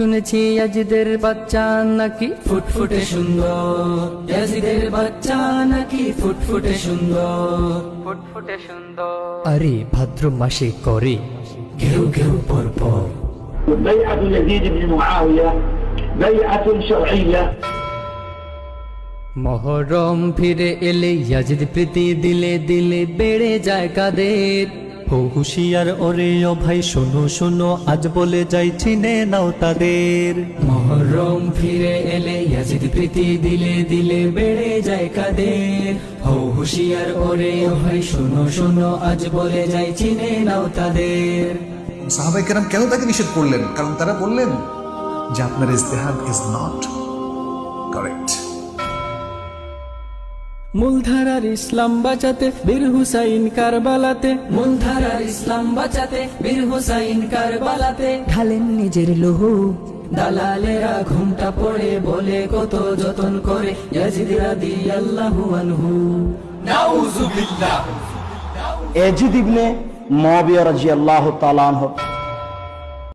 শুনেছি ইয়াজিদের বাচ্চা নাকি ফুটফুটে সুন্দর ইয়াজিদের বাচ্চা নাকি ফুটফুটে সুন্দর ফুটফুটে সুন্দর আরে ভাদ্র মাসে করে ঘেউ ঘেউ পর পর بيعة يزيد بن معاوية بيعة شرعية মহরম ফিরে এলে ইয়াজিদ প্রীতি দিলে দিলে বেড়ে যায় কাদের ও হুশিয়ার ওরে ও ভাই শোনো শোনো আজ বলে যাই চিনে নাও তাদের। মহরম ফিরে এলে ইয়াজিদ প্রীতি দিলে দিলে বেড়ে যায় কাদের। হো হুশিয়ার ওরে ও ভাই শোনো শোনো আজ বলে যাই চিনে নাও তাদের। সাহাবাই কেরাম কেন তাকে নিষেধ করলেন? কারণ তারা বললেন যে আপনার ইস্তেহাদ ইজ নট কারেক্ট মূলধারার ইসলাম বাঁচাতে বীর হুসাইন কারবালাতে। মূলধারার ইসলাম বাঁচাতে বীর হুসাইন কারবালাতে। ঢালেন নিজের লহু, দালালেরা ঘুমটা পড়ে, বলে কত যতন করে। ইয়াজিদ রাদিয়াল্লাহু আনহু। এজিদ ইবনে মুয়াবিয়া রাদিয়াল্লাহু তাআলা আনহু।